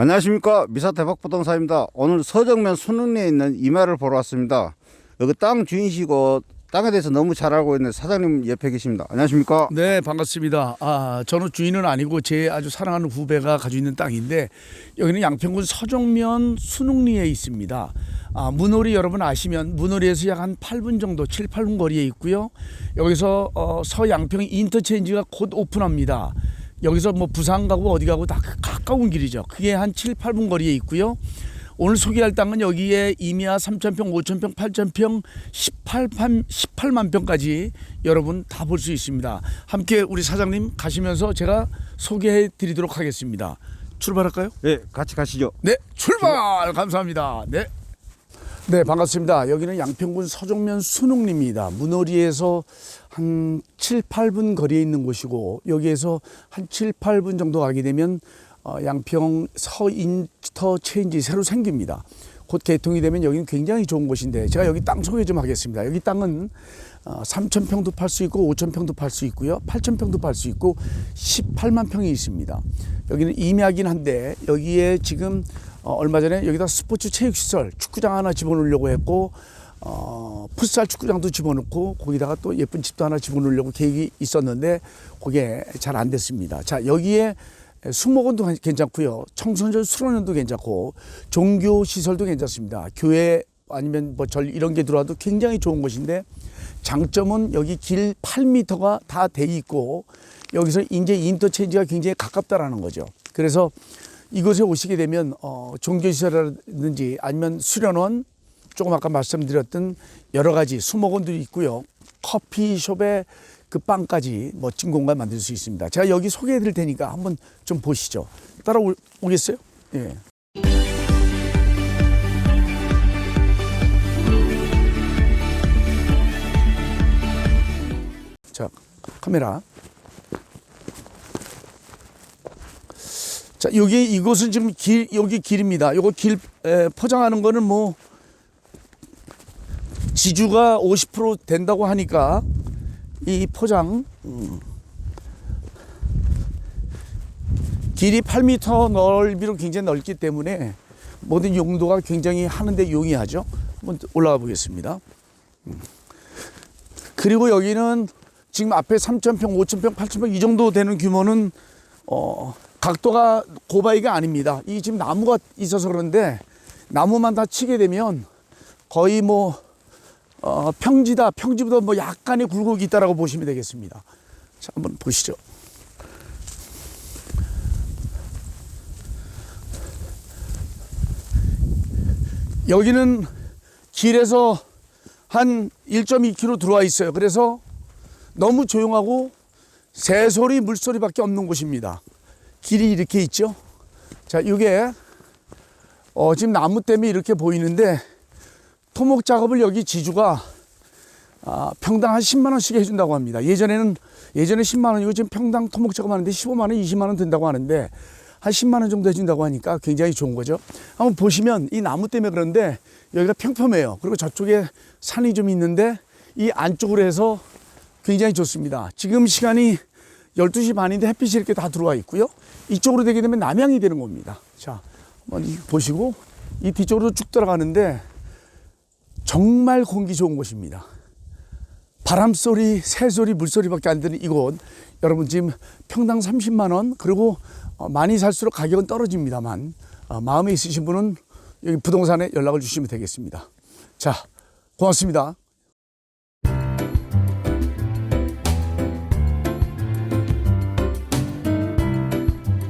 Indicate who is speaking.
Speaker 1: 안녕하십니까 미사대박 부동산입니다 오늘 서정면 순흥리에 있는 이마를 보러 왔습니다 여기 땅 주인이시고 땅에 대해서 너무 잘 알고 있는 사장님 옆에 계십니다 안녕하십니까
Speaker 2: 네, 반갑습니다. 아, 저는 주인은 아니고 제 아주 사랑하는 후배가 가지고 있는 땅인데 여기는 양평군 서정면 순흥리에 있습니다. 아, 문호리 여러분 아시면 문호리에서 약 한 8분 정도, 7, 8분 거리에 있고요. 여기서 어, 서양평 인터체인지가 곧 오픈합니다. 여기서 뭐 부산 가고 어디 가고 다 가까운 길이죠. 그게 한 7, 8분 거리에 있고요. 오늘 소개할 땅은 여기에 임야 3,000평, 5,000평, 8,000평, 18만, 18만 평까지 여러분 다 볼 수 있습니다. 함께 우리 사장님 가시면서 제가 소개해 드리도록 하겠습니다. 출발할까요?
Speaker 1: 네 같이 가시죠
Speaker 2: 네, 출발! 감사합니다. 네. 네, 반갑습니다. 여기는 양평군 서정면 순흥리입니다. 문어리에서 한 7, 8분 거리에 있는 곳이고 여기에서 한 7, 8분 정도 가게 되면 어, 양평 서인터 체인지 새로 생깁니다. 곧 개통이 되면 여기는 굉장히 좋은 곳인데 제가 여기 땅 소개 좀 하겠습니다. 여기 땅은 어, 3,000평도 팔 수 있고 5,000평도 팔 수 있고요. 8,000평도 팔 수 있고 18만 평이 있습니다. 여기는 임야긴 한데 여기에 지금 어, 얼마 전에 여기다 스포츠 체육시설 축구장 하나 집어넣으려고 했고 어, 풋살 축구장도 집어넣고 거기다가 또 예쁜 집도 하나 집어넣으려고 계획이 있었는데 그게 잘 안 됐습니다. 자 여기에 수목원도 괜찮고요. 청소년 수련원도 괜찮고 종교 시설도 괜찮습니다. 교회 아니면 뭐 절 이런 게 들어와도 굉장히 좋은 곳인데 장점은 여기 길 8m가 다 돼 있고 여기서 이제 인터체인지가 굉장히 가깝다라는 거죠. 그래서 이곳에 오시게 되면 어, 종교시설이라든지 아니면 수련원 조금 아까 말씀드렸던 여러 가지 수목원도 있고요. 커피숍에 그 빵까지 멋진 공간 만들 수 있습니다. 제가 여기 소개해 드릴 테니까 한번 좀 보시죠. 따라오겠어요? 예. 자, 카메라. 자, 여기 이곳은 지금 길 여기 길입니다. 요거 길 에, 포장하는 거는 뭐 지주가 50% 된다고 하니까 이 포장 음, 길이 8m 넓이로 굉장히 넓기 때문에 모든 용도가 굉장히 하는데 용이하죠. 한번 올라가 보겠습니다. 음. 그리고 여기는 지금 앞에 3,000평, 5,000평, 8,000평 이 정도 되는 규모는 어, 각도가 고바위가 아닙니다. 이 지금 나무가 있어서 그런데 나무만 다 치게 되면 거의 뭐 어, 평지다. 평지보다 뭐 약간의 굴곡이 있다라고 보시면 되겠습니다. 자, 한번 보시죠. 여기는 길에서 한 1.2km 들어와 있어요. 그래서 너무 조용하고 새소리, 물소리밖에 없는 곳입니다. 길이 이렇게 있죠. 자, 이게 어, 지금 나무 때문에 이렇게 보이는데 토목 작업을 여기 지주가 아, 평당 한 10만 원씩 해준다고 합니다. 예전에는 예전에 10만 원이고 지금 평당 토목 작업하는데 15만 원, 20만 원 든다고 하는데 한 10만 원 정도 해준다고 하니까 굉장히 좋은 거죠. 한번 보시면 이 나무 때문에 그런데 여기가 평평해요. 그리고 저쪽에 산이 좀 있는데 이 안쪽으로 해서 굉장히 좋습니다. 지금 시간이 12시 반인데 햇빛이 이렇게 다 들어와 있고요. 이쪽으로 되게 되면 남향이 되는 겁니다. 자, 한번 이 보시고 이 뒤쪽으로 쭉 들어가는데 정말 공기 좋은 곳입니다. 바람 소리, 새 소리, 물 소리밖에 안 드는 이곳. 여러분 지금 평당 30만 원 그리고 어, 많이 살수록 가격은 떨어집니다만 어, 마음에 있으신 분은 여기 부동산에 연락을 주시면 되겠습니다. 자, 고맙습니다.